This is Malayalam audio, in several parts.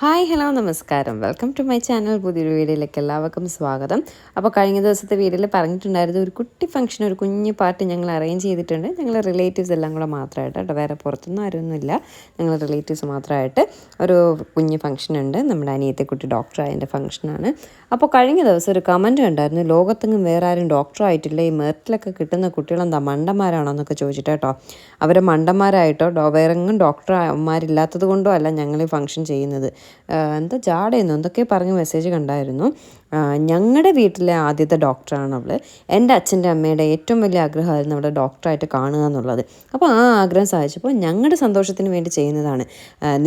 ഹായ് ഹലോ നമസ്കാരം. വെൽക്കം ടു മൈ ചാനൽ പുതിയൊരു വീഡിയോയിലേക്ക് എല്ലാവർക്കും സ്വാഗതം. അപ്പോൾ കഴിഞ്ഞ ദിവസത്തെ വീഡിയോയിൽ പറഞ്ഞിട്ടുണ്ടായിരുന്നു ഒരു കുട്ടി ഫംഗ്ഷൻ ഒരു കുഞ്ഞു പാർട്ടി ഞങ്ങൾ അറേഞ്ച് ചെയ്തിട്ടുണ്ട്. ഞങ്ങൾ റിലേറ്റീവ്സ് എല്ലാം കൂടെ മാത്രമായിട്ട് കേട്ടോ വേറെ പുറത്തൊന്നും ആരൊന്നുമില്ല ഞങ്ങൾ റിലേറ്റീവ്സ് മാത്രമായിട്ട് ഒരു കുഞ്ഞു ഫംഗ്ഷൻ ഉണ്ട് നമ്മുടെ അനിയത്തെ കുട്ടി ഡോക്ടറായതിന്റെ ഫംഗ്ഷനാണ്. അപ്പോൾ കഴിഞ്ഞ ദിവസം ഒരു കമന്റ് ഉണ്ടായിരുന്നു ലോകത്തെങ്ങും വേറെ ആരും ഡോക്ടറായിട്ടില്ല ഈ മെറിറ്റിലൊക്കെ കിട്ടുന്ന കുട്ടികളെന്താ മണ്ടന്മാരാണോ എന്നൊക്കെ ചോദിച്ചിട്ട് കേട്ടോ. അവർ മണ്ടന്മാരായിട്ടോ വേറെങ്ങും ഡോക്ടർമാരില്ലാത്തത് കൊണ്ടോ അല്ല ഞങ്ങൾ ഈ ഫംഗ്ഷൻ ചെയ്യുന്നത്. എന്താ ജാടയെന്നോ എന്തൊക്കെ പറഞ്ഞ് മെസ്സേജ് കണ്ടായിരുന്നു. ഞങ്ങളുടെ വീട്ടിലെ ആദ്യത്തെ ഡോക്ടറാണ് അവൾ എന്റെ അച്ഛന്റെ അമ്മയുടെ ഏറ്റവും വലിയ ആഗ്രഹമായിരുന്നു അവളെ ഡോക്ടറായിട്ട് കാണുക എന്നുള്ളത്. അപ്പോൾ ആ ആഗ്രഹം സാധിച്ചപ്പോൾ ഞങ്ങളുടെ സന്തോഷത്തിന് വേണ്ടി ചെയ്യുന്നതാണ്.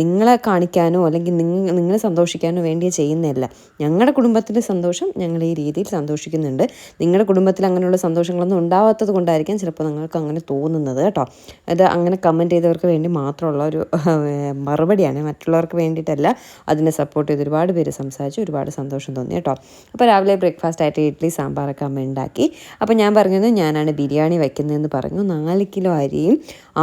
നിങ്ങളെ കാണിക്കാനോ അല്ലെങ്കിൽ നിങ്ങൾ നിങ്ങളെ സന്തോഷിക്കാനോ വേണ്ടി ചെയ്യുന്നതല്ല. ഞങ്ങളുടെ കുടുംബത്തിന്റെ സന്തോഷം ഞങ്ങൾ ഈ രീതിയിൽ സന്തോഷിക്കുന്നുണ്ട്. നിങ്ങളുടെ കുടുംബത്തിൽ അങ്ങനെയുള്ള സന്തോഷങ്ങളൊന്നും ഉണ്ടാവാത്തത് കൊണ്ടായിരിക്കാം ചിലപ്പോൾ നിങ്ങൾക്ക് അങ്ങനെ തോന്നുന്നത് കേട്ടോ. അത് അങ്ങനെ കമന്റ് ചെയ്തവർക്ക് വേണ്ടി മാത്രമുള്ള ഒരു മറുപടിയാണ്. മറ്റുള്ളവർക്ക് വേണ്ടിയിട്ടല്ല. അതിനെ സപ്പോർട്ട് ചെയ്ത് ഒരുപാട് പേര് സംസാരിച്ചു ഒരുപാട് സന്തോഷം തോന്നി കേട്ടോ. അപ്പോൾ രാവിലെ ബ്രേക്ക്ഫാസ്റ്റ് ആയിട്ട് ഇഡ്ഡലി സാമ്പാറൊക്കെ അമ്മ ഉണ്ടാക്കി. അപ്പോൾ ഞാൻ പറഞ്ഞത് ഞാനാണ് ബിരിയാണി വയ്ക്കുന്നതെന്ന് പറഞ്ഞു. നാല് കിലോ അരിയും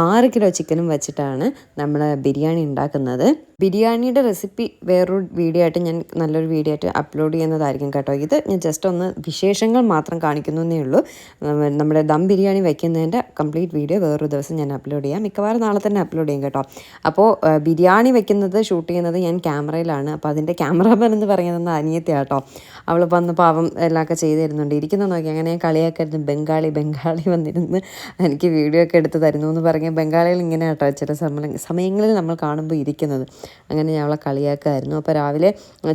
ആറ് കിലോ ചിക്കനും വെച്ചിട്ടാണ് നമ്മൾ ബിരിയാണി ഉണ്ടാക്കുന്നത്. ബിരിയാണിയുടെ റെസിപ്പി വേറൊരു വീഡിയോ ആയിട്ട് ഞാൻ നല്ലൊരു വീഡിയോ ആയിട്ട് അപ്ലോഡ് ചെയ്യുന്നതായിരിക്കും കേട്ടോ ഇത്. ഞാൻ ജസ്റ്റ് ഒന്ന് വിശേഷങ്ങൾ മാത്രം കാണിക്കുന്നു എന്നേ ഉള്ളൂ. നമ്മുടെ ദം ബിരിയാണി വയ്ക്കുന്നതിന്റെ കംപ്ലീറ്റ് വീഡിയോ വേറൊരു ദിവസം ഞാൻ അപ്ലോഡ് ചെയ്യാം. മിക്കവാറും നാളെ തന്നെ അപ്ലോഡ് ചെയ്യും കേട്ടോ. അപ്പോൾ ബിരിയാണി വെക്കുന്നത് ഷൂട്ട് ചെയ്യുന്നത് ഞാൻ ക്യാമറയിലാണ്. അപ്പോൾ അതിന്റെ ക്യാമറാമാൻ എന്ന് പറയുന്നത് അനിയത്തിയാണ് കേട്ടോ. അവൾ വന്ന് പാവം എല്ലാമൊക്കെ ചെയ്തു തരുന്നുണ്ട് ഇരിക്കുന്ന നോക്കി അങ്ങനെ കളിയാക്കരുത് ബംഗാളി ബംഗാളി വന്നിരുന്ന് എനിക്ക് വീഡിയോ ഒക്കെ എടുത്ത് തരുന്നു എന്ന് പറഞ്ഞ് ബംഗാളികൾ ഇങ്ങനെ കേട്ടോ ചില സമയം സമയങ്ങളിൽ നമ്മൾ കാണുമ്പോൾ ഇരിക്കുന്നത്. അങ്ങനെ ഞാൻ അവളെ കളിയാക്കായിരുന്നു. അപ്പോൾ രാവിലെ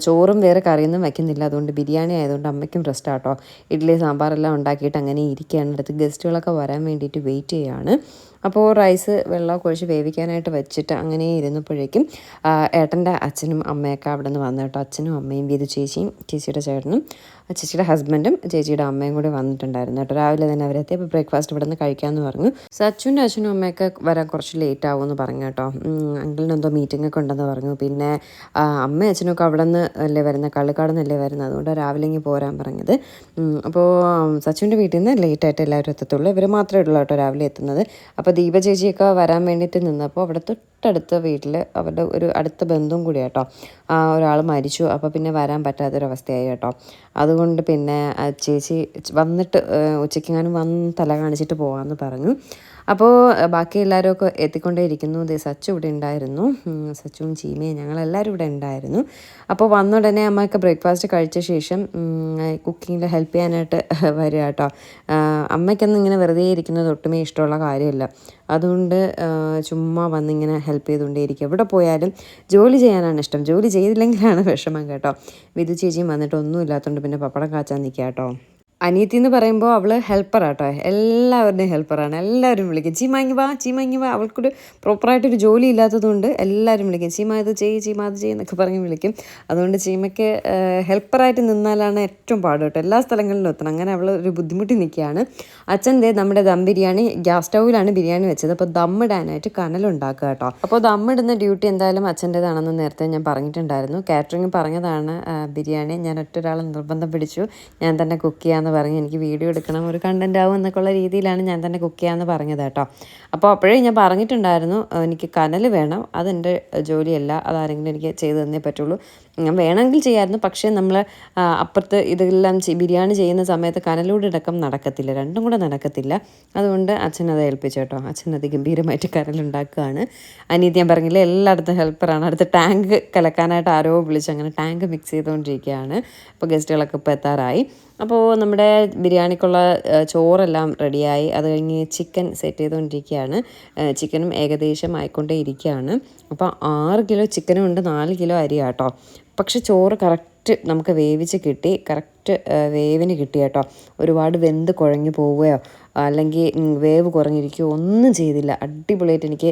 ചോറും വേറെ കറിയൊന്നും വയ്ക്കുന്നില്ല അതുകൊണ്ട് ബിരിയാണി ആയതുകൊണ്ട് അമ്മയ്ക്കും റെസ്റ്റ് ആട്ടോ. ഇഡ്ഡലി സാമ്പാറെല്ലാം ഉണ്ടാക്കിയിട്ട് അങ്ങനെ ഇരിക്കുകയാണ്. അടുത്ത് ഗസ്റ്റുകളൊക്കെ വരാൻ വേണ്ടിയിട്ട് വെയിറ്റ് ചെയ്യുകയാണ് അപ്പോൾ റൈസ് വെള്ളമൊക്കെ ഒഴിച്ച് വേവിക്കാനായിട്ട് വെച്ചിട്ട് അങ്ങനെ ഇരുന്നപ്പോഴേക്കും ഏട്ടന്റെ അച്ഛനും അമ്മയൊക്കെ അവിടെ നിന്ന് വന്നു കേട്ടോ. അച്ഛനും അമ്മയും വിധു ചേച്ചിയും ചേച്ചിയുടെ ചേട്ടനും ചേച്ചിയുടെ ഹസ്ബൻഡും ചേച്ചിയുടെ അമ്മയും കൂടി വന്നിട്ടുണ്ടായിരുന്നു കേട്ടോ. രാവിലെ തന്നെ അവരെത്തി അപ്പോൾ ബ്രേക്ക്ഫാസ്റ്റ് ഇവിടെ നിന്ന് കഴിക്കാമെന്ന് പറഞ്ഞു. സച്ചുവിന്റെ അച്ഛനും അമ്മയൊക്കെ വരാൻ കുറച്ച് ലേറ്റ് ആവുമെന്ന് പറഞ്ഞു കേട്ടോ. അങ്കിളിന് എന്തോ മീറ്റിംഗ് ഒക്കെ ഉണ്ടെന്ന് പറഞ്ഞു. പിന്നെ അമ്മയും അച്ഛനൊക്കെ അവിടെ നിന്ന് അല്ലേ വരുന്നത് കള്ളിക്കാട് നിന്നല്ലേ വരുന്നത് അതുകൊണ്ട് രാവിലെ ഇങ്ങനെ പോരാൻ പറഞ്ഞത്. അപ്പോൾ സച്ചുവിന്റെ വീട്ടിൽ നിന്ന് ലേറ്റ് ആയിട്ട് എല്ലാവരും എത്തത്തുള്ളൂ. ഇവർ മാത്രമേ ഉള്ളൂ കേട്ടോ രാവിലെ എത്തുന്നത്. അപ്പോൾ ദീപ ചേച്ചിയൊക്കെ വരാൻ വേണ്ടിയിട്ട് നിന്നപ്പോൾ അവിടെ തൊട്ടടുത്ത വീട്ടിൽ അവരുടെ ഒരു അടുത്ത ബന്ധവും കൂടി കേട്ടോ ഒരാൾ മരിച്ചു. അപ്പോൾ പിന്നെ വരാൻ പറ്റാത്തൊരവസ്ഥയായി കേട്ടോ. അതുകൊണ്ട് പിന്നെ ചേച്ചി വന്നിട്ട് ഉച്ചയ്ക്കെങ്ങാനും വന്ന് തല കാണിച്ചിട്ട് പോകാമെന്ന് പറഞ്ഞു. അപ്പോൾ ബാക്കി എല്ലാവരും ഒക്കെ എത്തിക്കൊണ്ടേ ഇരിക്കുന്നു ദേ സച്ചു ഇവിടെ ഉണ്ടായിരുന്നു. സച്ചും സച്ചുവും ചീമയും ഞങ്ങളെല്ലാവരും ഇവിടെ ഉണ്ടായിരുന്നു. അപ്പോൾ വന്ന ഉടനെ അമ്മയൊക്കെ ബ്രേക്ക്ഫാസ്റ്റ് കഴിച്ച ശേഷം കുക്കിങ്ങിൽ ഹെൽപ്പ് ചെയ്യാനായിട്ട് വരിക കേട്ടോ. അമ്മയ്ക്കൊന്നും ഇങ്ങനെ വെറുതെ ഇരിക്കുന്നത് ഒട്ടുമേ ഇഷ്ടമുള്ള കാര്യമല്ല. അതുകൊണ്ട് ചുമ്മാ വന്നിങ്ങനെ ഹെൽപ്പ് ചെയ്തുകൊണ്ടേയിരിക്കും എവിടെ പോയാലും ജോലി ചെയ്യാനാണ് ഇഷ്ടം. ജോലി ചെയ്തില്ലെങ്കിലാണ് വിഷമം കേട്ടോ. വിധു ചേച്ചിയും വന്നിട്ട് ഒന്നും ഇല്ലാത്തതുകൊണ്ട് പിന്നെ പപ്പടം കാച്ചാൻ നിൽക്കുക കേട്ടോ. അനിയത്തി എന്ന് പറയുമ്പോൾ അവൾ ഹെൽപ്പറാട്ടോ. എല്ലാവരുടെയും ഹെൽപ്പറാണ്. എല്ലാവരും വിളിക്കും. ചീമ മാങ്ങി വാ ചീമ മാങ്ങി വാ. അവൾക്കൊരു പ്രോപ്പറായിട്ടൊരു ജോലി ഇല്ലാത്തതുകൊണ്ട് എല്ലാവരും വിളിക്കും. ചീമ ഇത് ചെയ്യ് ചീമ അത് ചെയ്യ് എന്നൊക്കെ പറഞ്ഞ് വിളിക്കും. അതുകൊണ്ട് ചീമയ്ക്ക് ഹെൽപ്പറായിട്ട് നിന്നാലാണ് ഏറ്റവും പാട് കേട്ടോ എല്ലാ സ്ഥലങ്ങളിലും എത്തണം. അങ്ങനെ അവൾ ഒരു ബുദ്ധിമുട്ടി നിൽക്കുകയാണ്. അച്ഛന്റെ നമ്മുടെ ദം ബിരിയാണി ഗ്യാസ് സ്റ്റൗവിലാണ് ബിരിയാണി വെച്ചത്. അപ്പോൾ ദമ്മിടാനായിട്ട് കനലുണ്ടാക്കുക കേട്ടോ. അപ്പോൾ ദമ്മിടുന്ന ഡ്യൂട്ടി എന്തായാലും അച്ഛന്റേതാണെന്ന് നേരത്തെ ഞാൻ പറഞ്ഞിട്ടുണ്ടായിരുന്നു. കാറ്ററിംഗ് പറഞ്ഞതാണ് ബിരിയാണി. ഞാൻ ഒറ്റൊരാളെ നിർബന്ധം പിടിച്ചു. ഞാൻ തന്നെ കുക്ക് ചെയ്യാമെന്ന് പറഞ്ഞ് എനിക്ക് വീഡിയോ എടുക്കണം ഒരു കണ്ടന്റ് ആവും എന്നൊക്കെയുള്ള രീതിയിലാണ് ഞാൻ തന്നെ കുക്ക് ചെയ്യാമെന്ന് പറഞ്ഞത് കേട്ടോ. അപ്പോൾ അപ്പോഴേ ഞാൻ പറഞ്ഞിട്ടുണ്ടായിരുന്നു എനിക്ക് കനൽ വേണം അതെന്റെ ജോലിയല്ല അതാരെങ്കിലും എനിക്ക് ചെയ്തു തന്നേ പറ്റുള്ളൂ. ഞാൻ വേണമെങ്കിൽ ചെയ്യാമായിരുന്നു പക്ഷേ നമ്മൾ അപ്പുറത്ത് ഇതെല്ലാം ബിരിയാണി ചെയ്യുന്ന സമയത്ത് കനലൂടെ അടക്കം നടക്കത്തില്ല രണ്ടും കൂടെ നടക്കത്തില്ല. അതുകൊണ്ട് അച്ഛൻ അത് ഏൽപ്പിച്ചു കേട്ടോ. അച്ഛൻ അത് ഗംഭീരമായിട്ട് കനലുണ്ടാക്കുകയാണ്. അനീതി ഞാൻ പറഞ്ഞില്ലേ എല്ലായിടത്തും ഹെൽപ്പറാണ് അടുത്ത് ടാങ്ക് കലക്കാനായിട്ട് ആരോ വിളിച്ച് അങ്ങനെ ടാങ്ക് മിക്സ് ചെയ്തുകൊണ്ടിരിക്കുകയാണ്. അപ്പോൾ ഗസ്റ്റുകളൊക്കെ ഇപ്പോൾ എത്താറായി. അപ്പോൾ നമ്മുടെ ബിരിയാണിക്കുള്ള ചോറെല്ലാം റെഡിയായി. അത് കഴിഞ്ഞ് ചിക്കൻ സെറ്റ് ചെയ്തുകൊണ്ടിരിക്കുകയാണ് ചിക്കനും ഏകദേശം ആയിക്കൊണ്ടേ ഇരിക്കുകയാണ് അപ്പോൾ ആറ് കിലോ ചിക്കനും ഉണ്ട് നാല് കിലോ അരി കേട്ടോ പക്ഷെ ചോറ് കറക്റ്റ് നമുക്ക് വേവിച്ച് കിട്ടി കറക്റ്റ് വേവിന് കിട്ടി കേട്ടോ. ഒരുപാട് വെന്ത് കുഴഞ്ഞു പോവുകയോ അല്ലെങ്കിൽ വേവ് കുറഞ്ഞിരിക്കുകയോ ഒന്നും ചെയ്തില്ല. അടിപൊളിയായിട്ട് എനിക്ക്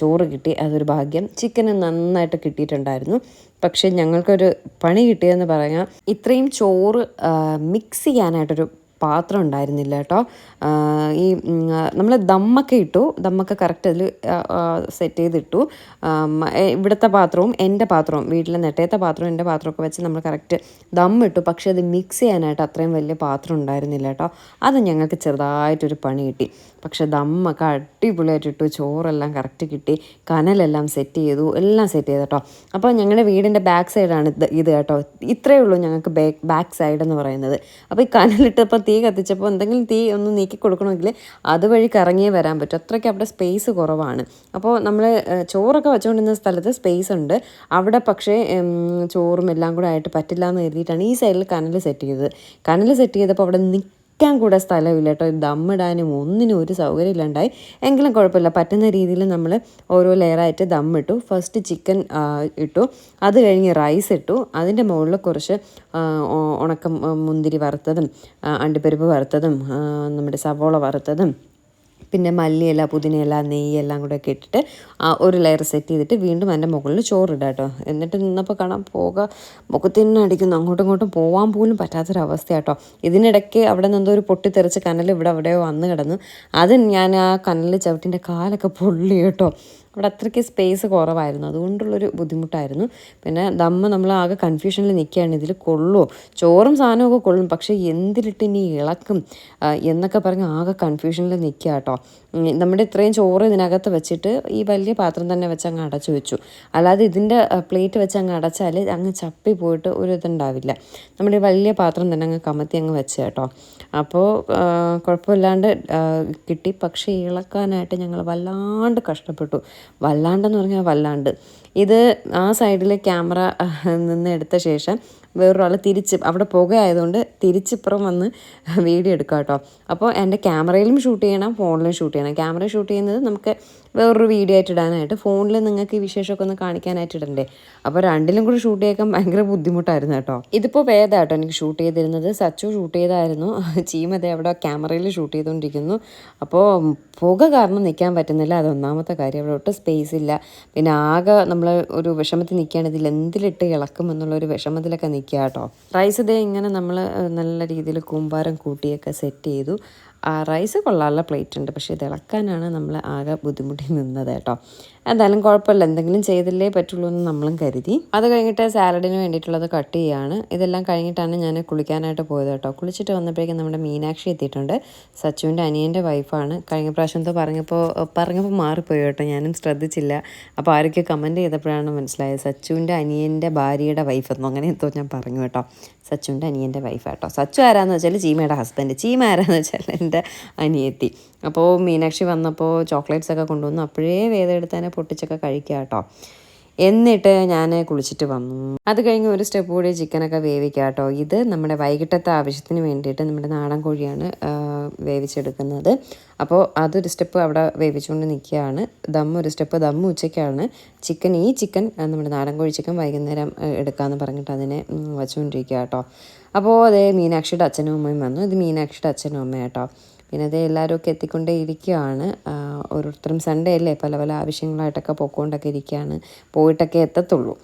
ചോറ് കിട്ടി. അതൊരു ഭാഗ്യം. ചിക്കന് നന്നായിട്ട് കിട്ടിയിട്ടുണ്ടായിരുന്നു. പക്ഷേ ഞങ്ങൾക്കൊരു പണി കിട്ടിയെന്ന് പറഞ്ഞാൽ ഇത്രയും ചോറ് മിക്സ് ചെയ്യാനായിട്ടൊരു പാത്രം ഉണ്ടായിരുന്നില്ല കേട്ടോ. ഈ നമ്മൾ ദമ്മൊക്കെ ഇട്ടു. ദമ്മൊക്കെ കറക്റ്റ് അതിൽ സെറ്റ് ചെയ്തിട്ടു. ഇവിടുത്തെ പാത്രവും എന്റെ പാത്രവും വീട്ടിലെ നെട്ടയത്തെ പാത്രവും എന്റെ പാത്രമൊക്കെ വെച്ച് നമ്മൾ കറക്റ്റ് ദം ഇട്ടു. പക്ഷേ അത് മിക്സ് ചെയ്യാനായിട്ട് അത്രയും വലിയ പാത്രം ഉണ്ടായിരുന്നില്ല കേട്ടോ. അത് ഞങ്ങൾക്ക് ചെറുതായിട്ടൊരു പണി കിട്ടി. പക്ഷെ ദമ്മൊക്കെ അടിപൊളിയായിട്ട് ഇട്ടു ചോറെല്ലാം കറക്റ്റ് കിട്ടി കനലെല്ലാം സെറ്റ് ചെയ്തു എല്ലാം സെറ്റ് ചെയ്തു കേട്ടോ. അപ്പോൾ ഞങ്ങളുടെ വീടിന്റെ ബാക്ക് സൈഡാണ് ഇത് ഇത് കേട്ടോ. ഇത്രയേ ഉള്ളൂ ഞങ്ങൾക്ക് ബാക്ക് ബാക്ക് സൈഡ് എന്ന് പറയുന്നത്. അപ്പോൾ ഈ കനലിട്ടപ്പോൾ തീ കത്തിച്ചപ്പോൾ എന്തെങ്കിലും തീ ഒന്ന് നീക്കി കൊടുക്കണമെങ്കിൽ അതുവഴി കറങ്ങിയേ വരാൻ പറ്റും. അത്രയ്ക്ക് അവിടെ സ്പേസ് കുറവാണ്. അപ്പോൾ നമ്മൾ ചോറൊക്കെ വെച്ചുകൊണ്ടിരുന്ന സ്ഥലത്ത് സ്പേസ് ഉണ്ട്. അവിടെ പക്ഷേ ചോറും എല്ലാം കൂടെ ആയിട്ട് പറ്റില്ല എന്ന് കരുതിയിട്ടാണ് ഈ സൈഡിൽ കനൽ സെറ്റ് ചെയ്തത്. കനൽ സെറ്റ് ചെയ്തപ്പോൾ അവിടെ നിൽക്കാൻ കൂടെ സ്ഥലമില്ല കേട്ടോ. ദമ്മിടാനും ഒന്നിനും ഒരു സൗകര്യം ഇല്ലാണ്ടായി എങ്കിലും കുഴപ്പമില്ല. പറ്റുന്ന രീതിയിൽ നമ്മൾ ഓരോ ലെയറായിട്ട് ദമ്മിട്ടു. ഫസ്റ്റ് ചിക്കൻ ഇട്ടു. അത് കഴിഞ്ഞ് റൈസ് ഇട്ടു. അതിന്റെ മുകളിൽ കുറച്ച് ഉണക്കം മുന്തിരി വറുത്തതും അണ്ടിപ്പരിപ്പ് വറുത്തതും നമ്മുടെ സവോള വറുത്തതും പിന്നെ മല്ലിയില പുതിനയില നെയ്യ് എല്ലാം കൂടെ ഒക്കെ ഇട്ടിട്ട് ഒരു ലെയർ സെറ്റ് ചെയ്തിട്ട് വീണ്ടും അതിന്റെ മുകളിൽ ചോറിടുക കേട്ടോ എന്നിട്ട് നിന്നപ്പോൾ കാണാം പോക മുഖത്തിന് അടിക്കുന്നു. അങ്ങോട്ടും ഇങ്ങോട്ടും പോകാൻ പോലും പറ്റാത്തൊരവസ്ഥ കേട്ടോ ഇതിനിടയ്ക്ക് അവിടെ നിന്നെന്തോ ഒരു പൊട്ടിത്തെറിച്ച് കനൽ ഇവിടെ എവിടെയോ വന്ന് കിടന്നു അത് ഞാൻ ആ കനൽ ചവിട്ടിന്റെ കാലൊക്കെ പൊള്ളി കേട്ടോ അവിടെ അത്രയ്ക്ക് സ്പേസ് കുറവായിരുന്നു. അതുകൊണ്ടുള്ളൊരു ബുദ്ധിമുട്ടായിരുന്നു. പിന്നെ ദമ്മ നമ്മൾ ആകെ കൺഫ്യൂഷനിൽ നിൽക്കുകയാണ് ഇതിൽ കൊള്ളുമോ ചോറും സാധനമൊക്കെ കൊള്ളും. പക്ഷേ എന്തിലിട്ട് ഇനി ഇളക്കും? എന്നൊക്കെ പറഞ്ഞ് ആകെ കൺഫ്യൂഷനിൽ നിൽക്കുക കേട്ടോ നമ്മുടെ ഇത്രയും ചോറ് ഇതിനകത്ത് വെച്ചിട്ട് ഈ വലിയ പാത്രം തന്നെ വെച്ച് അങ്ങ് അടച്ചു വെച്ചു. അല്ലാതെ ഇതിന്റെ പ്ലേറ്റ് വെച്ച് അങ്ങ് അടച്ചാൽ അങ്ങ് ചപ്പി പോയിട്ട് ഒരു ഇതുണ്ടാവില്ല. നമ്മുടെ വലിയ പാത്രം തന്നെ അങ്ങ് കമത്തി അങ്ങ് വെച്ച് കേട്ടോ. അപ്പോൾ കുഴപ്പമില്ലാണ്ട് കിട്ടി. പക്ഷേ ഇളക്കാനായിട്ട് ഞങ്ങൾ വല്ലാണ്ട് കഷ്ടപ്പെട്ടു. വല്ലാണ്ടെന്ന് പറഞ്ഞാൽ വല്ലാണ്ട്. ഇത് ആ സൈഡിലെ ക്യാമറ നിന്ന് എടുത്ത ശേഷം വേറൊരാൾ തിരിച്ച് അവിടെ പുകയായതുകൊണ്ട് തിരിച്ചിപ്പുറം വന്ന് വീഡിയോ എടുക്കാം കേട്ടോ അപ്പോൾ എന്റെ ക്യാമറയിലും ഷൂട്ട് ചെയ്യണം ഫോണിലും ഷൂട്ട് ചെയ്യണം. ക്യാമറ ഷൂട്ട് ചെയ്യുന്നത് നമുക്ക് വേറൊരു വീഡിയോ ആയിട്ട് ഇടാനായിട്ട്. ഫോണിൽ നിങ്ങൾക്ക് ഈ വിശേഷമൊക്കെ ഒന്ന് കാണിക്കാനായിട്ട് ഇടണ്ടേ? അപ്പോൾ രണ്ടിലും കൂടി ഷൂട്ട് ചെയ്യാൻ ഭയങ്കര ബുദ്ധിമുട്ടായിരുന്നു കേട്ടോ. ഇതിപ്പോൾ വേദമായിട്ടോ എനിക്ക് ഷൂട്ട് ചെയ്തിരുന്നത്. സച്ചു ഷൂട്ട് ചെയ്തായിരുന്നു. ചീമതേ അവിടെ ക്യാമറയിൽ ഷൂട്ട് ചെയ്തുകൊണ്ടിരിക്കുന്നു അപ്പോൾ പുക കാരണം നിൽക്കാൻ പറ്റുന്നില്ല. അത് ഒന്നാമത്തെ കാര്യം. അവിടെ ഒട്ടും സ്പേസ് ഇല്ല. പിന്നെ ആകെ നമ്മൾ ഒരു വിഷമത്തിൽ നിൽക്കുകയാണ് ഇതിൽ എന്തിലിട്ട് ഇളക്കും എന്നുള്ള ഒരു വിഷമത്തിലൊക്കെ നിൽക്കുക കേട്ടോ. റൈസ് ഇതേ ഇങ്ങനെ നമ്മൾ നല്ല രീതിയിൽ കൂമ്പാരം കൂട്ടിയൊക്കെ സെറ്റ് ചെയ്തു. ആ റൈസ് കൊള്ളാനുള്ള പ്ലേറ്റ് ഉണ്ട്. പക്ഷേ ഇത് ഇളക്കാനാണ് നമ്മൾ ആകെ ബുദ്ധിമുട്ടി നിന്നത് കേട്ടോ. എന്തായാലും കുഴപ്പമില്ല. എന്തെങ്കിലും ചെയ്തില്ലേ പറ്റുള്ളൂ എന്ന് നമ്മളും കരുതി. അത് കഴിഞ്ഞിട്ട് സാലഡിന് വേണ്ടിയിട്ടുള്ളത് കട്ട് ചെയ്യാണ്. ഇതെല്ലാം കഴിഞ്ഞിട്ടാണ് ഞാൻ കുളിക്കാനായിട്ട് പോയത് കേട്ടോ. കുളിച്ചിട്ട് വന്നപ്പോഴേക്കും നമ്മുടെ മീനാക്ഷി എത്തിയിട്ടുണ്ട്. സച്ചുവിന്റെ അനിയന്റെ വൈഫാണ്. കഴിഞ്ഞ പ്രാവശ്യത്തെ പറഞ്ഞപ്പോൾ പറഞ്ഞപ്പോൾ മാറിപ്പോയി കേട്ടോ. ഞാനും ശ്രദ്ധിച്ചില്ല. അപ്പോൾ ആരൊക്കെ കമന്റ് ചെയ്തപ്പോഴാണ് മനസ്സിലായത്. സച്ചുവിന്റെ അനിയന്റെ ഭാര്യയുടെ വൈഫ് എന്നോ അങ്ങനെ എന്തോ ഞാൻ പറഞ്ഞു കേട്ടോ. സച്ചുവിന്റെ അനിയന്റെ വൈഫ് കേട്ടോ. സച്ചു ആരാന്ന് വെച്ചാൽ ചീമയുടെ ഹസ്ബൻഡ് ചീമ ആരാന്ന് വെച്ചാൽ എന്റെ അനിയത്തി. അപ്പോൾ മീനാക്ഷി വന്നപ്പോൾ ചോക്ലേറ്റ്സ് ഒക്കെ കൊണ്ടുവന്നു. അപ്പോഴേ വേദം എടുത്തതിനെ പൊട്ടിച്ചൊക്കെ കഴിക്കുക കേട്ടോ. എന്നിട്ട് ഞാൻ കുളിച്ചിട്ട് വന്നു. അത് കഴിഞ്ഞ് ഒരു സ്റ്റെപ്പ് കൂടി ചിക്കനൊക്കെ വേവിക്കുക കേട്ടോ. ഇത് നമ്മുടെ വൈകിട്ടത്തെ ആവശ്യത്തിന് വേണ്ടിയിട്ട് നമ്മുടെ നാടൻ കോഴിയാണ് വേവിച്ചെടുക്കുന്നത്. അപ്പോൾ അതൊരു സ്റ്റെപ്പ് അവിടെ വേവിച്ചുകൊണ്ട് നിൽക്കുകയാണ്. ദം ഒരു സ്റ്റെപ്പ് ദം ഉച്ചയ്ക്കാണ്. ചിക്കൻ ഈ ചിക്കൻ നമ്മുടെ നാടൻ കോഴി ചിക്കൻ വൈകുന്നേരം എടുക്കാമെന്ന് പറഞ്ഞിട്ട് അതിനെ വച്ചുകൊണ്ടിരിക്കുക കേട്ടോ. അപ്പോൾ അതേ മീനാക്ഷിയുടെ അച്ഛനും അമ്മയും വന്നു. ഇത് മീനാക്ഷിയുടെ അച്ഛനും അമ്മയും കേട്ടോ. പിന്നെ അതേ എല്ലാവരും ഒക്കെ എത്തിക്കൊണ്ടേ ഇരിക്കുകയാണ് ഓരോരുത്തരും സൺഡേ അല്ലേ? പല പല ആവശ്യങ്ങളായിട്ടൊക്കെ പൊക്കോണ്ടൊക്കെ ഇരിക്കുകയാണ് പോയിട്ടൊക്കെ എത്തത്തുള്ളൂ.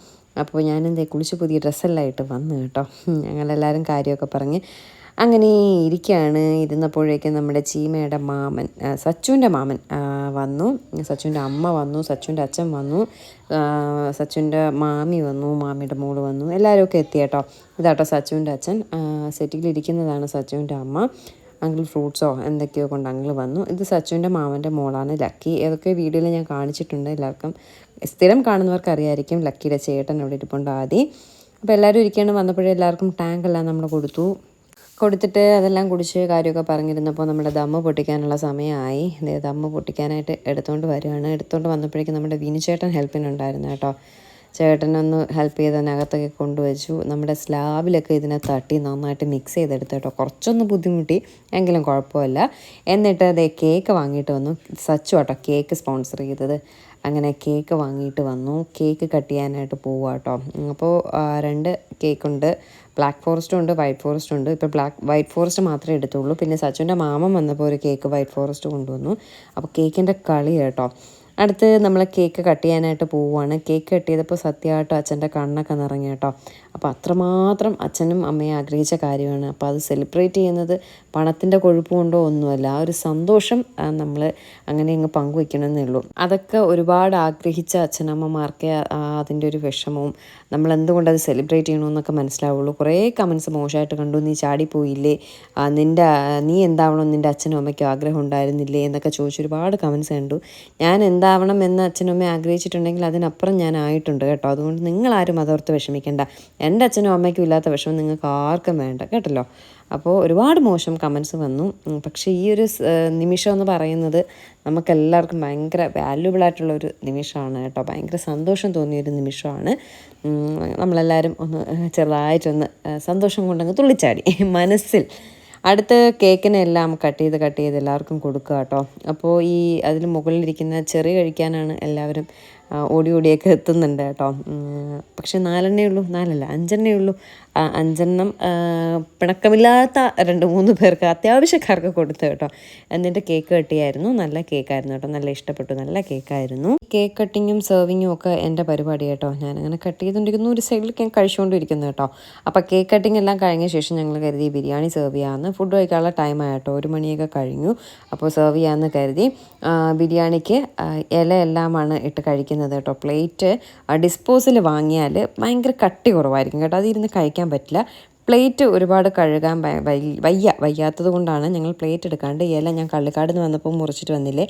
അപ്പോൾ ഞാൻ ഞാനെന്തേ കുളിച്ച് പുതിയ ഡ്രസ്സെല്ലാം ഇട്ട് വന്നു കേട്ടോ. ഞങ്ങളെല്ലാവരും കാര്യമൊക്കെ പറഞ്ഞ് അങ്ങനെ ഇരിക്കുകയാണ് ഇരുന്നപ്പോഴേക്കും നമ്മുടെ ചീമയുടെ മാമൻ സച്ചുവിന്റെ മാമൻ വന്നു. സച്ചുവിന്റെ അമ്മ വന്നു സച്ചുവിന്റെ അച്ഛൻ വന്നു. സച്ചുവിന്റെ മാമി വന്നു മാമിയുടെ മോൾ വന്നു. എല്ലാവരും ഒക്കെ എത്തി കേട്ടോ. ഇതാട്ടോ സച്ചുവിന്റെ അച്ഛൻ. സെറ്റിലിരിക്കുന്നതാണ് സച്ചുവിന്റെ അമ്മ. അങ്കിൾ ഫ്രൂട്ട്സോ എന്തൊക്കെയോ കൊണ്ട് അങ്കിൾ വന്നു. ഇത് സച്ചുവിന്റെ മാമന്റെ മോളാണ് ലക്കി. ഏതൊക്കെ വീഡിയോയിൽ ഞാൻ കാണിച്ചിട്ടുണ്ട് എല്ലാവർക്കും സ്ഥിരം കാണുന്നവർക്ക് അറിയായിരിക്കും. ലക്കിയുടെ ചേട്ടൻ അവിടെ ഇരിപ്പുണ്ട് ആദ്യം അപ്പോൾ എല്ലാവരും ഇരിക്കുകയാണ് വന്നപ്പോഴേ എല്ലാവർക്കും ടാങ്ക് എല്ലാം നമ്മൾ കൊടുത്തു. കൊടുത്തിട്ട് അതെല്ലാം കുടിച്ച് കാര്യമൊക്കെ പറഞ്ഞിരുന്നപ്പോൾ നമ്മുടെ ദമ്മ പൊട്ടിക്കാനുള്ള സമയമായി. ദമ്മ പൊട്ടിക്കാനായിട്ട് എടുത്തുകൊണ്ട് വരികയാണ് എടുത്തുകൊണ്ട് വന്നപ്പോഴേക്കും നമ്മുടെ വിനുചേട്ടൻ ഹെൽപ്പിനുണ്ടായിരുന്നു കേട്ടോ. ചേട്ടനൊന്ന് ഹെൽപ്പ് ചെയ്ത് അതിനകത്തൊക്കെ കൊണ്ടുവച്ചു. നമ്മുടെ സ്ലാബിലൊക്കെ ഇതിനെ തട്ടി നന്നായിട്ട് മിക്സ് ചെയ്തെടുത്തു കേട്ടോ കുറച്ചൊന്ന് ബുദ്ധിമുട്ടി എങ്കിലും കുഴപ്പമില്ല. എന്നിട്ട് അതേ കേക്ക് വാങ്ങിയിട്ട് വന്നു. സച്ചു കേട്ടോ കേക്ക് സ്പോൺസർ ചെയ്തത്. അങ്ങനെ കേക്ക് വാങ്ങിയിട്ട് വന്നു. കേക്ക് കട്ട് ചെയ്യാനായിട്ട് പോവുക കേട്ടോ അപ്പോൾ രണ്ട് കേക്കുണ്ട് ബ്ലാക്ക് ഫോറസ്റ്റും ഉണ്ട് വൈറ്റ് ഫോറസ്റ്റും ഉണ്ട്. ഇപ്പോൾ ബ്ലാക്ക് വൈറ്റ് ഫോറസ്റ്റ് മാത്രമേ എടുത്തുള്ളൂ. പിന്നെ സച്ചുവിന്റെ മാമൻ വന്നപ്പോൾ ഒരു കേക്ക് വൈറ്റ് ഫോറസ്റ്റ് കൊണ്ടുവന്നു. അപ്പോൾ കേക്കിന്റെ കളി കേട്ടോ. അടുത്ത് നമ്മൾ കേക്ക് കട്ട് ചെയ്യാനായിട്ട് പോവുകയാണ് കേക്ക് കട്ട് ചെയ്തപ്പോൾ സത്യമായിട്ടും അച്ഛന്റെ കണ്ണൊക്കെ നിറഞ്ഞു കേട്ടോ. അപ്പോൾ അത്രമാത്രം അച്ഛനും അമ്മയും ആഗ്രഹിച്ച കാര്യമാണ്. അപ്പോൾ അത് സെലിബ്രേറ്റ് ചെയ്യുന്നത് പണത്തിന്റെ കൊഴുപ്പ് കൊണ്ടോ ഒന്നുമല്ല ആ ഒരു സന്തോഷം നമ്മൾ അങ്ങനെ അങ്ങ് പങ്കുവെക്കണമെന്നേ ഉള്ളൂ. അതൊക്കെ ഒരുപാട് ആഗ്രഹിച്ച അച്ഛനമ്മമാർക്ക് അതിന്റെ ഒരു വിഷമവും നമ്മൾ എന്തുകൊണ്ട് അത് സെലിബ്രേറ്റ് ചെയ്യണമെന്നൊക്കെ മനസ്സിലാവുള്ളൂ. കുറേ കമൻസ് മോശമായിട്ട് കണ്ടു. നീ ചാടിപ്പോയില്ലേ നിന്റെ നീ എന്താവണം നിന്റെ അച്ഛനും അമ്മയ്ക്കും ആഗ്രഹം ഉണ്ടായിരുന്നില്ലേ? എന്നൊക്കെ ചോദിച്ച് ഒരുപാട് കമൻസ് കണ്ടു. ഞാൻ എന്താവണം എന്ന് അച്ഛനും അമ്മയും ആഗ്രഹിച്ചിട്ടുണ്ടെങ്കിൽ അതിനപ്പുറം ഞാൻ ആയിട്ടുണ്ട് കേട്ടോ. അതുകൊണ്ട് നിങ്ങളാരും അതോർത്ത് വിഷമിക്കേണ്ട. എന്റെ അച്ഛനും അമ്മയ്ക്കും ഇല്ലാത്ത വിഷമം നിങ്ങൾക്ക് ആർക്കും വേണ്ട കേട്ടല്ലോ? അപ്പോൾ ഒരുപാട് മോശം കമൻസ് വന്നു. പക്ഷേ ഈ ഒരു നിമിഷം എന്ന് പറയുന്നത് നമുക്കെല്ലാവർക്കും ഭയങ്കര വാല്യുബിൾ ആയിട്ടുള്ള ഒരു നിമിഷമാണ് കേട്ടോ. ഭയങ്കര സന്തോഷം തോന്നിയൊരു നിമിഷമാണ്. നമ്മളെല്ലാവരും ഒന്ന് ചെറുതായിട്ടൊന്ന് സന്തോഷം കൊണ്ടങ്ങ് തുള്ളിച്ചാടി മനസ്സിൽ. അടുത്ത് കേക്കിനെല്ലാം കട്ട് ചെയ്ത് കട്ട് ചെയ്ത് എല്ലാവർക്കും കൊടുക്കുക കേട്ടോ. അപ്പോൾ ഈ അതിന് മുകളിലിരിക്കുന്ന ചെറി കഴിക്കാനാണ് എല്ലാവരും ഓടി ഓടിയൊക്കെ എത്തുന്നുണ്ട് കേട്ടോ. പക്ഷെ നാലെണ്ണേ ഉള്ളൂ നാലല്ല അഞ്ചെണ്ണേ ഉള്ളൂ. അഞ്ചെണ്ണം പിണക്കമില്ലാത്ത രണ്ട് മൂന്ന് പേർക്ക് അത്യാവശ്യക്കാർക്ക് കൊടുത്തു കേട്ടോ. എന്നിട്ട് കേക്ക് കട്ടിയായിരുന്നു നല്ല കേക്കായിരുന്നു കേട്ടോ. നല്ല ഇഷ്ടപ്പെട്ടു നല്ല കേക്കായിരുന്നു. കേക്ക് കട്ടിങ്ങും സെർവിങ്ങും ഒക്കെ എന്റെ പരിപാടി കേട്ടോ. ഞാനങ്ങനെ കട്ട് ചെയ്തുകൊണ്ടിരിക്കുന്നു ഒരു സൈഡിൽ ഞാൻ കഴിച്ചുകൊണ്ടിരിക്കുന്നു കേട്ടോ. അപ്പോൾ കേക്ക് കട്ടിങ് എല്ലാം കഴിഞ്ഞ ശേഷം ഞങ്ങൾ കരുതി ബിരിയാണി സെർവ് ചെയ്യാമെന്ന് ഫുഡ് കഴിക്കാനുള്ള ടൈം ആയിട്ടോ ഒരു മണിയൊക്കെ കഴിഞ്ഞു. അപ്പോൾ സെർവ് ചെയ്യാമെന്ന് കരുതി. ബിരിയാണിക്ക് ഇല എല്ലാമാണ് ഇട്ട് കഴിക്കുന്നത്. കേട്ടോ. പ്ലേറ്റ് ഡിസ്പോസിൽ വാങ്ങിയാൽ ഭയങ്കര കട്ടി കുറവായിരിക്കും കേട്ടോ. അതിരുന്ന് കഴിക്കാൻ പറ്റില്ല. പ്ലേറ്റ് ഒരുപാട് കഴുകാൻ വയ്യ വയ്യാത്തത് കൊണ്ടാണ് ഞങ്ങൾ പ്ലേറ്റ് എടുക്കാണ്ട് ഇല ഞാൻ കള്ളിക്കാട് നിന്ന് വന്നപ്പോൾ മുറിച്ചിട്ട് വന്നില്ലേ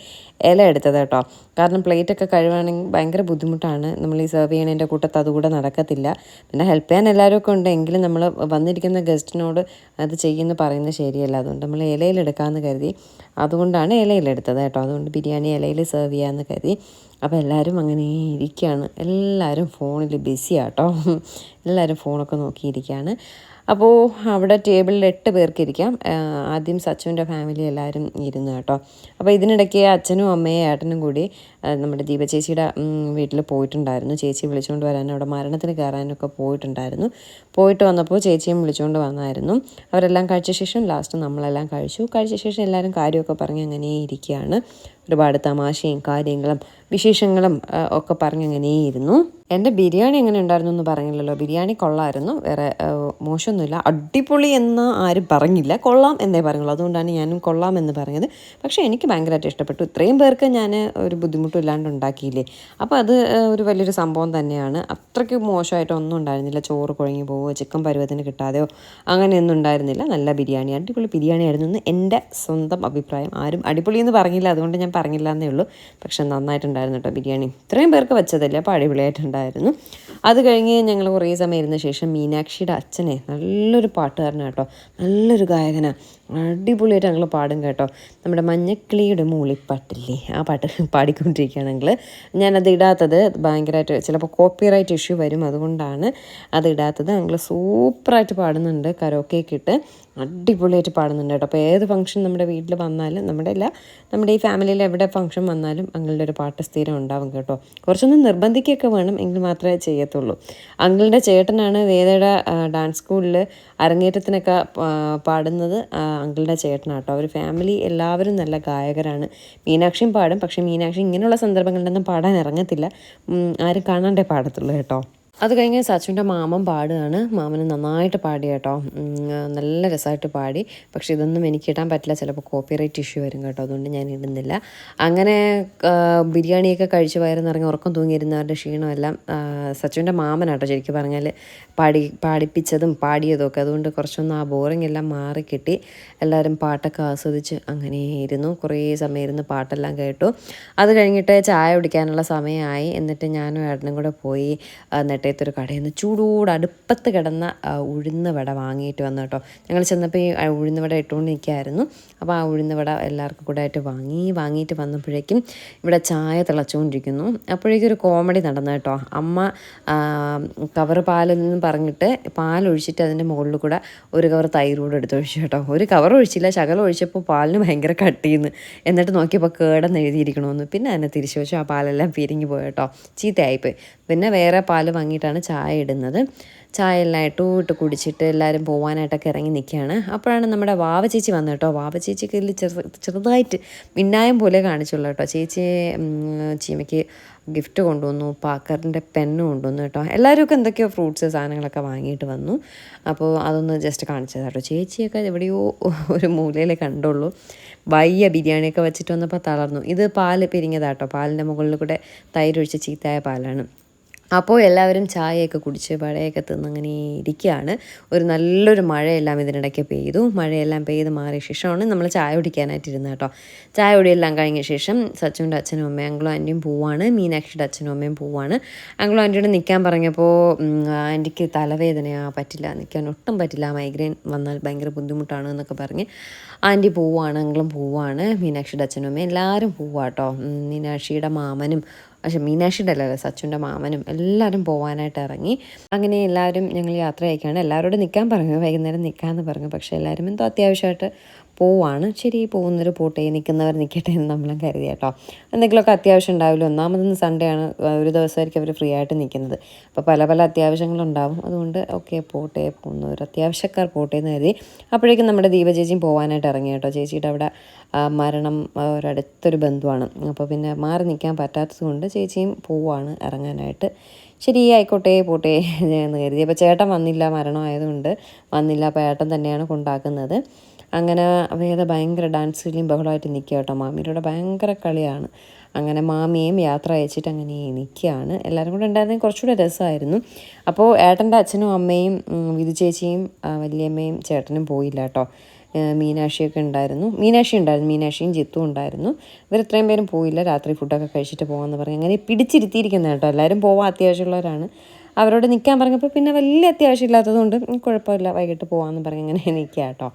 ഇല എടുത്തത് കേട്ടോ. കാരണം പ്ലേറ്റൊക്കെ കഴുകുകയാണെങ്കിൽ ഭയങ്കര ബുദ്ധിമുട്ടാണ്. നമ്മൾ ഈ സെർവ് ചെയ്യണതിന്റെ കൂട്ടത്ത് അതുകൂടെ നടക്കത്തില്ല. പിന്നെ ഹെൽപ്പ് ചെയ്യാൻ എല്ലാവരും ഒക്കെ നമ്മൾ വന്നിരിക്കുന്ന ഗസ്റ്റിനോട് അത് ചെയ്യുമെന്ന് പറയുന്നത് ശരിയല്ല. അതുകൊണ്ട് നമ്മൾ ഇലയിൽ എടുക്കാമെന്ന് കരുതി. അതുകൊണ്ടാണ് ഇലയിലെടുത്തത് കേട്ടോ. അതുകൊണ്ട് ബിരിയാണി ഇലയിൽ സെർവ് ചെയ്യാമെന്ന് കരുതി. അപ്പോൾ എല്ലാവരും അങ്ങനെ ഇരിക്കുകയാണ്. എല്ലാവരും ഫോണിൽ ബിസിയാട്ടോ എല്ലാവരും ഫോണൊക്കെ നോക്കിയിരിക്കുകയാണ്. അപ്പോൾ അവിടെ ടേബിളിൽ എട്ട് പേർക്ക് ഇരിക്കാം. ആദ്യം സച്ചുവിന്റെ ഫാമിലി എല്ലാവരും ഇരുന്നു കേട്ടോ. അപ്പോൾ ഇതിനിടയ്ക്ക് അച്ഛനും അമ്മയും ഏട്ടനും കൂടി നമ്മുടെ ദീപ ചേച്ചിയുടെ വീട്ടിൽ പോയിട്ടുണ്ടായിരുന്നു. ചേച്ചി വിളിച്ചുകൊണ്ട് വരാനും അവിടെ മരണത്തിന് കയറാനൊക്കെ പോയിട്ടുണ്ടായിരുന്നു. പോയിട്ട് വന്നപ്പോൾ ചേച്ചിയും വിളിച്ചുകൊണ്ട് വന്നായിരുന്നു. അവരെല്ലാം കഴിച്ച ശേഷം ലാസ്റ്റ് നമ്മളെല്ലാം കഴിച്ചു. കഴിച്ച ശേഷം എല്ലാവരും കാര്യമൊക്കെ പറഞ്ഞ് അങ്ങനെ ഇരിക്കുകയാണ്. ഒരുപാട് തമാശയും കാര്യങ്ങളും വിശേഷങ്ങളും ഒക്കെ പറഞ്ഞങ്ങനെയിരുന്നു. എന്റെ ബിരിയാണി എങ്ങനെ ഉണ്ടായിരുന്നു എന്ന് പറഞ്ഞില്ലല്ലോ. ബിരിയാണി കൊള്ളായിരുന്നു. വേറെ മോശമൊന്നുമില്ല. അടിപൊളി എന്ന് ആരും പറഞ്ഞില്ല. കൊള്ളാം എന്നേ പറഞ്ഞുള്ളൂ. അതുകൊണ്ടാണ് ഞാനും കൊള്ളാം എന്ന് പറഞ്ഞത്. പക്ഷേ എനിക്ക് ഭയങ്കരമായിട്ട് ഇഷ്ടപ്പെട്ടു. ഇത്രയും പേർക്ക് ഞാൻ ഒരു ബുദ്ധിമുട്ടും ഇല്ലാണ്ട് ഉണ്ടാക്കിയില്ലേ. അപ്പോൾ അത് ഒരു വലിയൊരു സംഭവം തന്നെയാണ്. അത്രയ്ക്ക് മോശമായിട്ട് ഒന്നും ഉണ്ടായിരുന്നില്ല. ചോറ് കുഴങ്ങി പോവുകയോ ചിക്കൻ പരുവത്തിന് കിട്ടാതെയോ അങ്ങനെയൊന്നും ഉണ്ടായിരുന്നില്ല. നല്ല ബിരിയാണി. അടിപൊളി ബിരിയാണി ആയിരുന്നു എന്ന് എന്റെ സ്വന്തം അഭിപ്രായം. ആരും അടിപൊളി എന്ന് പറഞ്ഞില്ല. അതുകൊണ്ട് ഞാൻ പറഞ്ഞില്ല എന്നേ ഉള്ളൂ. പക്ഷെ നന്നായിട്ടുണ്ടായിരുന്നു കേട്ടോ ബിരിയാണി. ഇത്രയും പേർക്ക് വെച്ചതല്ല അപ്പോൾ അടിപൊളിയായിട്ടുണ്ടായിരുന്നു. അത് കഴിഞ്ഞ് ഞങ്ങൾ കുറേ സമയം ഇരുന്ന ശേഷം മീനാക്ഷിയുടെ അച്ഛനെ നല്ലൊരു പാട്ടുകാരനാണ് കേട്ടോ നല്ലൊരു ഗായകനാണ് അടിപൊളിയായിട്ട് ഞങ്ങൾ പാടും കേട്ടോ. നമ്മുടെ മഞ്ഞക്കിളിയുടെ മൂളിപ്പാട്ടില്ലേ ആ പാട്ട് പാടിക്കൊണ്ടിരിക്കുകയാണെങ്കിൽ ഞാനത് ഇടാത്തത് ഭയങ്കരമായിട്ട് ചിലപ്പോൾ കോപ്പിറൈറ്റ് ഇഷ്യൂ വരും അതുകൊണ്ടാണ് അത് ഇടാത്തത്. ഞങ്ങൾ സൂപ്പറായിട്ട് പാടുന്നുണ്ട് കരോക്കേക്ക് ഇട്ട് അടിപൊളിയായിട്ട് പാടുന്നുണ്ട് കേട്ടോ. അപ്പോൾ ഏത് ഫംഗ്ഷൻ നമ്മുടെ വീട്ടിൽ വന്നാലും നമ്മുടെ അല്ല നമ്മുടെ ഈ ഫാമിലിയിൽ എവിടെ ഫംഗ്ഷൻ വന്നാലും അങ്കിളുടെ ഒരു പാട്ട് സ്ഥിരം ഉണ്ടാവും കേട്ടോ. കുറച്ചൊന്നും നിർബന്ധിക്കുകയൊക്കെ വേണം എങ്കിൽ മാത്രമേ ചെയ്യത്തുള്ളൂ. അങ്കിളുടെ ചേട്ടനാണ് വേദയുടെ ഡാൻസ് സ്കൂളിൽ അരങ്ങേറ്റത്തിനൊക്കെ പാടുന്നത് അങ്കിളുടെ ചേട്ടനാട്ടോ അവർ ഫാമിലി എല്ലാവരും നല്ല ഗായകരാണ്. മീനാക്ഷിയും പാടും. പക്ഷേ മീനാക്ഷി ഇങ്ങനെയുള്ള സന്ദർഭങ്ങളിലൊന്നും പാടാൻ ഇറങ്ങത്തില്ല. ആരും കാണാണ്ടേ പാടത്തുള്ളൂ കേട്ടോ. അത് കഴിഞ്ഞ് സച്ചുവിന്റെ മാമൻ പാടുകയാണ്. മാമന് നന്നായിട്ട് പാടി കേട്ടോ. നല്ല രസമായിട്ട് പാടി. പക്ഷേ ഇതൊന്നും എനിക്ക് ഇടാൻ പറ്റില്ല. ചിലപ്പോൾ കോപ്പിറൈറ്റ് ഇഷ്യൂ വരും കേട്ടോ. അതുകൊണ്ട് ഞാൻ ഇടുന്നില്ല. അങ്ങനെ ബിരിയാണിയൊക്കെ കഴിച്ച് വയറുന്നിറങ്ങി ഉറക്കം തൂങ്ങിയിരുന്നവരുടെ ക്ഷീണമെല്ലാം സച്ചുവിന്റെ മാമനാട്ടോ ശരിക്കും പറഞ്ഞാൽ പാടി പാടിപ്പിച്ചതും പാടിയതും ഒക്കെ അതുകൊണ്ട് കുറച്ചൊന്നും ആ ബോറിംഗ് എല്ലാം മാറി കിട്ടി എല്ലാവരും പാട്ടൊക്കെ ആസ്വദിച്ച് അങ്ങനെ ഇരുന്നു. കുറേ സമയം ഇരുന്ന് പാട്ടെല്ലാം കേട്ടു. അത് കഴിഞ്ഞിട്ട് ചായ കുടിക്കാനുള്ള സമയമായി. എന്നിട്ട് ഞാനും ഏട്ടനും കൂടെ പോയി ഒരു കടയിൽ നിന്ന് ചൂടോട് അടുപ്പത്ത് കിടന്ന ഉഴുന്ന വട വാങ്ങിയിട്ട് വന്നു കേട്ടോ. ഞങ്ങൾ ചെന്നപ്പോൾ ഈ ഉഴുന്ന വട ഇട്ടുകൊണ്ട് നിൽക്കുകയായിരുന്നു അപ്പോൾ ആ ഉഴുന്ന് വട എല്ലാവർക്കും കൂടെ ആയിട്ട് വാങ്ങി വാങ്ങിയിട്ട് വന്നപ്പോഴേക്കും ഇവിടെ ചായ തിളച്ചുകൊണ്ടിരിക്കുന്നു. അപ്പോഴേക്കും ഒരു കോമഡി നടന്നു കേട്ടോ. അമ്മ കവർ പാലെന്ന് പറഞ്ഞിട്ട് പാലൊഴിച്ചിട്ട് അതിന്റെ മുകളിൽ കൂടെ ഒരു കവർ കൂടെ എടുത്ത് ഒഴിച്ചു കേട്ടോ. ഒരു കവർ ഒഴിച്ചില്ല ശകലം ഒഴിച്ചപ്പോൾ പാലിന് ഭയങ്കര കട്ടിയെന്ന് എന്നിട്ട് നോക്കിയപ്പോൾ കേടെന്ന് എഴുതിയിരിക്കണമെന്ന് പിന്നെ അതിനെ തിരിച്ചു വെച്ചു ആ പാലെല്ലാം പിരിഞ്ഞു പോയി കേട്ടോ. ചീത്തയായിപ്പോയി. പിന്നെ വേറെ പാൽ വാങ്ങി വാങ്ങിയിട്ടാണ് ചായ ഇടുന്നത്. ചായ എല്ലാം ഇട്ടു ഇട്ട് കുടിച്ചിട്ട് എല്ലാവരും പോകാനായിട്ടൊക്കെ ഇറങ്ങി നിൽക്കുകയാണ്. അപ്പോഴാണ് നമ്മുടെ വാവ ചേച്ചി വന്നത് കേട്ടോ. വാവ ചേച്ചിക്ക് ഇതിൽ ചെറു ചെറുതായിട്ട് മിന്നായം പോലെ കാണിച്ചുള്ളൂ കേട്ടോ. ചേച്ചി ചീമയ്ക്ക് ഗിഫ്റ്റ് കൊണ്ടുവന്നു പാക്കറിന്റെ പെന്ന് കൊണ്ടുവന്നു കേട്ടോ. എല്ലാവരും എന്തൊക്കെയോ ഫ്രൂട്ട്സ് സാധനങ്ങളൊക്കെ വാങ്ങിയിട്ട് വന്നു. അപ്പോൾ അതൊന്ന് ജസ്റ്റ് കാണിച്ചത് കേട്ടോ. ചേച്ചിയൊക്കെ എവിടെയോ ഒരു മൂലയിലേ കണ്ടുള്ളൂ. വയ്യ ബിരിയാണിയൊക്കെ വെച്ചിട്ട് വന്നപ്പോൾ തളർന്നു. ഇത് പാൽ പിരിഞ്ഞതാട്ടോ പാലിന്റെ മുകളിൽ കൂടെ തൈരൊഴിച്ച് ചീത്തയായ പാലാണ്. അപ്പോൾ എല്ലാവരും ചായയൊക്കെ കുടിച്ച് പഴയൊക്കെ തിന്ന് അങ്ങനെ ഇരിക്കുകയാണ്. ഒരു നല്ലൊരു മഴയെല്ലാം ഇതിനിടയ്ക്ക് പെയ്തു. മഴയെല്ലാം പെയ്ത് മാറിയ ശേഷമാണ് നമ്മൾ ചായ കുടിക്കാനായിട്ട് ഇരുന്നത് കേട്ടോ. ചായ കുടിയെല്ലാം കഴിഞ്ഞ ശേഷം സച്ചുവിന്റെ അച്ഛനും അമ്മയും അങ്കിളും ആന്റിയും പോവാണ്. മീനാക്ഷിയുടെ അച്ഛനും അമ്മയും പോവാണ്. അങ്കിളും ആന്റിയോട് നിൽക്കാൻ പറഞ്ഞപ്പോൾ ആന്റിക്ക് തലവേദനയാ പറ്റില്ല നിൽക്കാൻ ഒട്ടും പറ്റില്ല മൈഗ്രെയിൻ വന്നാൽ ഭയങ്കര ബുദ്ധിമുട്ടാണ് എന്നൊക്കെ പറഞ്ഞ് ആന്റി പോവാണ് അങ്കിളും പോവാണ് മീനാക്ഷിയുടെ അച്ഛനും അമ്മയും എല്ലാവരും പോവാട്ടോ മീനാക്ഷിയുടെ മാമനും പക്ഷെ മീനാക്ഷിയുടെ അല്ലല്ലോ സച്ചുന്റെ മാമനും എല്ലാവരും പോകാനായിട്ട് ഇറങ്ങി. അങ്ങനെ എല്ലാവരും ഞങ്ങൾ യാത്ര അയക്കുകയാണ് എല്ലാവരോടും നിൽക്കാൻ പറഞ്ഞു. വൈകുന്നേരം നിൽക്കാമെന്ന് പറഞ്ഞു. പക്ഷേ എല്ലാവരും എന്തോ അത്യാവശ്യമായിട്ട് പോവാണ്. ശരി പോകുന്നവർ പോട്ടെ നിൽക്കുന്നവർ നിൽക്കട്ടെ എന്ന് നമ്മളും കരുതി കേട്ടോ. എന്തെങ്കിലുമൊക്കെ അത്യാവശ്യം ഉണ്ടാവില്ല. ഒന്നാമതൊന്ന് സൺഡേ ആണ് ഒരു ദിവസമായിരിക്കും അവർ ഫ്രീ ആയിട്ട് നിൽക്കുന്നത്. അപ്പോൾ പല പല അത്യാവശ്യങ്ങളുണ്ടാവും. അതുകൊണ്ട് ഓക്കെ പോട്ടെ പോകുന്നവർ അത്യാവശ്യക്കാർ പോട്ടെ എന്ന് കരുതി അപ്പോഴേക്കും നമ്മുടെ ദീപ ചേച്ചിയും പോകാനായിട്ട് ഇറങ്ങി കേട്ടോ. ചേച്ചിയുടെ അവിടെ മരണം ഒരടുത്തൊരു ബന്ധുവാണ്. അപ്പോൾ പിന്നെ മാറി നിൽക്കാൻ പറ്റാത്തത് കൊണ്ട് ചേച്ചിയും പോവാണ് ഇറങ്ങാനായിട്ട്. ശരി ആയിക്കോട്ടെ പോട്ടെ എന്ന് കരുതി. അപ്പോൾ ചേട്ടൻ വന്നില്ല മരണമായതുകൊണ്ട് വന്നില്ല. അപ്പോൾ ഏട്ടൻ തന്നെയാണ് കൊണ്ടാക്കുന്നത്. അങ്ങനെ വേദ ഭയങ്കര ഡാൻസിലും ബഹളമായിട്ട് നിൽക്കുക കേട്ടോ. മാമിയുടെ ഭയങ്കര കളിയാണ്. അങ്ങനെ മാമിയെയും യാത്ര അയച്ചിട്ട് അങ്ങനെ നിൽക്കുകയാണ് എല്ലാവരും കൂടെ ഉണ്ടായിരുന്നെങ്കിൽ കുറച്ചുകൂടെ രസമായിരുന്നു. അപ്പോൾ ഏട്ടന്റെ അച്ഛനും അമ്മയും വിധു ചേച്ചിയും വലിയമ്മയും ചേട്ടനും പോയില്ല കേട്ടോ. മീനാക്ഷിയൊക്കെ ഉണ്ടായിരുന്നു. മീനാക്ഷി ഉണ്ടായിരുന്നു. മീനാക്ഷിയും ജിത്തും ഉണ്ടായിരുന്നു. ഇവർ ഇത്രയും പേരും പോയില്ല. രാത്രി ഫുഡൊക്കെ കഴിച്ചിട്ട് പോകാമെന്ന് പറഞ്ഞു അങ്ങനെ പിടിച്ചിരുത്തിയിരിക്കുന്ന കേട്ടോ. എല്ലാവരും പോവാൻ അത്യാവശ്യമുള്ളവരാണ്. അവരോട് നിൽക്കാൻ പറഞ്ഞപ്പോൾ പിന്നെ വലിയ അത്യാവശ്യം ഇല്ലാത്തതുകൊണ്ട് കുഴപ്പമില്ല. വൈകിട്ട് പോകാമെന്ന് പറഞ്ഞ് അങ്ങനെ നിൽക്കുക കേട്ടോ.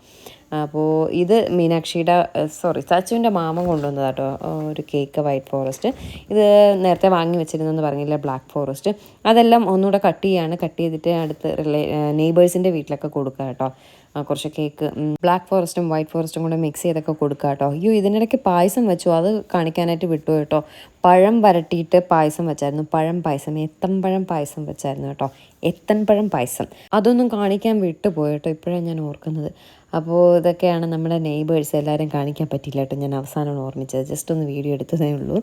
അപ്പോൾ ഇത് മീനാക്ഷിയുടെ സോറി സച്ചുവിന്റെ മാമൻ കൊണ്ടുവന്നത് കേട്ടോ ഒരു കേക്ക് വൈറ്റ് ഫോറസ്റ്റ് ഇത് നേരത്തെ വാങ്ങി വെച്ചിരുന്നെന്ന് പറഞ്ഞില്ല ബ്ലാക്ക് ഫോറസ്റ്റ് അതെല്ലാം ഒന്നുകൂടെ കട്ട് ചെയ്യാണ്. കട്ട് ചെയ്തിട്ട് അടുത്ത് റിലേ നെയ്ബേഴ്സിന്റെ വീട്ടിലൊക്കെ കൊടുക്കുക കേട്ടോ കുറച്ച് കേക്ക് ബ്ലാക്ക് ഫോറസ്റ്റും വൈറ്റ് ഫോറസ്റ്റും കൂടെ മിക്സ് ചെയ്തൊക്കെ കൊടുക്കുക കേട്ടോ അയ്യോ ഇതിനിടയ്ക്ക് പായസം വെച്ചു. അത് കാണിക്കാനായിട്ട് വിട്ടു കേട്ടോ. പഴം വരട്ടിയിട്ട് പായസം വെച്ചായിരുന്നു. പഴം പായസം എത്തമ്പഴം പായസം വെച്ചായിരുന്നു കേട്ടോ. എത്തൻപഴം പായസം. അതൊന്നും കാണിക്കാൻ വിട്ടുപോയി കേട്ടോ. ഇപ്പോഴാണ് ഞാൻ ഓർക്കുന്നത്. അപ്പോൾ ഇതൊക്കെയാണ് നമ്മുടെ നെയ്ബേഴ്സ് എല്ലാവരും കാണിക്കാൻ പറ്റില്ല കേട്ടോ. ഞാൻ അവസാനം ഓർമ്മിച്ചത്. ജസ്റ്റ് ഒന്ന് വീഡിയോ എടുത്തതേ ഉള്ളൂ.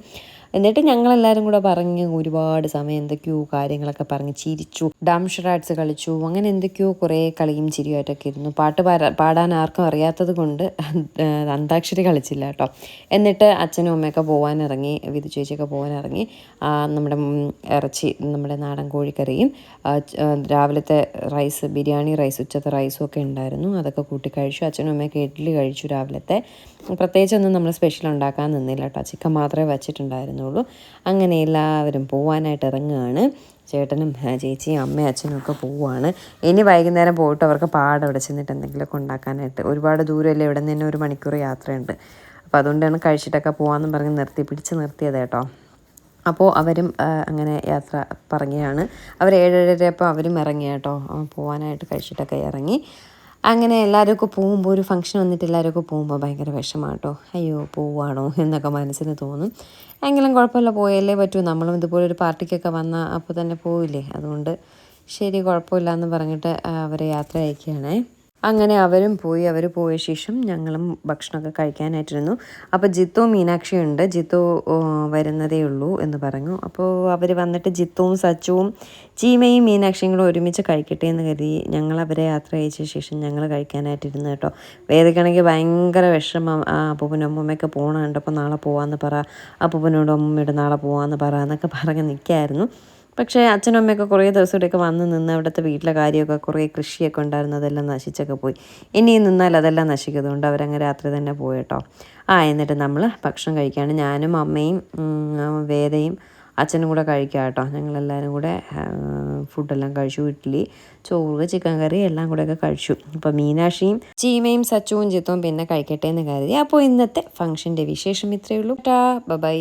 എന്നിട്ട് ഞങ്ങളെല്ലാവരും കൂടെ പറഞ്ഞ് ഒരുപാട് സമയം എന്തൊക്കെയോ കാര്യങ്ങളൊക്കെ പറഞ്ഞ് ചിരിച്ചു. ഡംഷറാറ്റ്സ് കളിച്ചു. അങ്ങനെ എന്തൊക്കെയോ കുറേ കളിയും ചിരിയുമായിട്ടൊക്കെ ഇരുന്നു. പാട്ട് പാടാൻ ആർക്കും അറിയാത്തത് കൊണ്ട് അന്താക്ഷരി കളിച്ചില്ല കേട്ടോ. എന്നിട്ട് അച്ഛനും അമ്മയൊക്കെ പോകാനിറങ്ങി വിധു ചേച്ചിയൊക്കെ പോകാനിറങ്ങി നമ്മുടെ ഇറച്ചി നമ്മുടെ നാടൻ കോഴിക്കറിയും രാവിലത്തെ റൈസ് ബിരിയാണി റൈസ് ഉച്ചത്തെ റൈസും ഒക്കെ ഉണ്ടായിരുന്നു. അതൊക്കെ കൂട്ടി കഴിച്ചു. അച്ഛനും അമ്മയൊക്കെ ഇഡ്ഡലി കഴിച്ചു രാവിലത്തെ. പ്രത്യേകിച്ചൊന്നും നമ്മൾ സ്പെഷ്യൽ ഉണ്ടാക്കാൻ നിന്നില്ല കേട്ടോ. ചിക്കൻ മാത്രമേ വച്ചിട്ടുണ്ടായിരുന്നുള്ളൂ അങ്ങനെ എല്ലാവരും പോവാനായിട്ട് ഇറങ്ങുകയാണ്. ചേട്ടനും ചേച്ചിയും അമ്മയും അച്ഛനും ഒക്കെ പോവുകയാണ് ഇനി വൈകുന്നേരം പോയിട്ട് അവർക്ക് പാടെ അവിടെ ചെന്നിട്ട് എന്തെങ്കിലുമൊക്കെ ഉണ്ടാക്കാനായിട്ട്. ഒരുപാട് ദൂരമല്ലേ ഇവിടെ നിന്ന് തന്നെ ഒരു മണിക്കൂർ യാത്രയുണ്ട്. അപ്പോൾ അതുകൊണ്ടാണ് കഴിച്ചിട്ടൊക്കെ പോകാമെന്ന് പറഞ്ഞ് നിർത്തി പിടിച്ച് നിർത്തിയത് കേട്ടോ. അപ്പോൾ അവരും അങ്ങനെ യാത്ര പറയുകയാണ്. അവർ ഏഴരയപ്പോൾ അവരും ഇറങ്ങി കേട്ടോ. പോകാനായിട്ട് കഴിച്ചിട്ടൊക്കെ ഇറങ്ങി. അങ്ങനെ എല്ലാവരും പോകുമ്പോൾ ഒരു ഫംഗ്ഷൻ വന്നിട്ട് എല്ലാവരും പോകുമ്പോൾ ഭയങ്കര വിഷമാട്ടോ. അയ്യോ പോവാണോ എന്നൊക്കെ മനസ്സിന് തോന്നും. എങ്കിലും കുഴപ്പമില്ല പോയല്ലേ പറ്റൂ. നമ്മളും ഇതുപോലെ ഒരു പാർട്ടിക്കൊക്കെ വന്നാൽ അപ്പോൾ തന്നെ പോവില്ലേ. അതുകൊണ്ട് ശരി കുഴപ്പമില്ല എന്ന് പറഞ്ഞിട്ട് അവരെ യാത്ര അയക്കുകയാണേ. അങ്ങനെ അവരും പോയി അവർ പോയ ശേഷം ഞങ്ങളും ഭക്ഷണമൊക്കെ കഴിക്കാനായിട്ടിരുന്നു. അപ്പോൾ ജിത്തു മീനാക്ഷി ഉണ്ട്. ജിത്തു വരുന്നതേ ഉള്ളൂ എന്ന് പറഞ്ഞു. അപ്പോൾ അവർ വന്നിട്ട് ജിത്തുവും സച്ചുവും ചീമയും മീനാക്ഷിയും കൂടെ ഒരുമിച്ച് കഴിക്കട്ടെ എന്ന് കരുതി ഞങ്ങൾ അവരെ യാത്ര അയച്ച ശേഷം ഞങ്ങൾ കഴിക്കാനായിട്ടിരുന്നു കേട്ടോ. വേദിക്കണമെങ്കിൽ ഭയങ്കര വിഷമം. ആ അപ്പൂപ്പനും അമ്മൂമ്മയൊക്കെ പോകണം കണ്ടപ്പോൾ നാളെ പോകാമെന്ന് പറ അപ്പൂപ്പനോട് അമ്മൂമ്മയോട് നാളെ പോകാമെന്ന് പറ എന്നൊക്കെ പറഞ്ഞ് നിൽക്കായിരുന്നു പക്ഷേ അച്ഛനും അമ്മയൊക്കെ കുറേ ദിവസം ഇവിടെയൊക്കെ വന്ന് നിന്ന് അവിടുത്തെ വീട്ടിലെ കാര്യമൊക്കെ കുറേ കൃഷിയൊക്കെ ഉണ്ടായിരുന്നു അതെല്ലാം നശിച്ചൊക്കെ പോയി. ഇനിയും നിന്നാൽ അതെല്ലാം നശിക്കുന്നതുകൊണ്ട് അവരങ്ങ് രാത്രി തന്നെ പോയി കേട്ടോ. ആ എന്നിട്ട് നമ്മൾ ഭക്ഷണം കഴിക്കുകയാണ് ഞാനും അമ്മയും വേദയും അച്ഛനും കൂടെ കഴിക്കുക കേട്ടോ. ഞങ്ങളെല്ലാവരും കൂടെ ഫുഡെല്ലാം കഴിച്ചു. ഇഡ്ഡലി ചോറ് ചിക്കൻ കറി എല്ലാം കൂടെയൊക്കെ കഴിച്ചു. അപ്പോൾ മീനാക്ഷിയും ചീമയും സച്ചുവും ചിത്തവും പിന്നെ കഴിക്കട്ടെ എന്ന് കരുതി. അപ്പോൾ ഇന്നത്തെ ഫംഗ്ഷന്റെ വിശേഷം ഇത്രയേ ഉള്ളൂ. ബൈ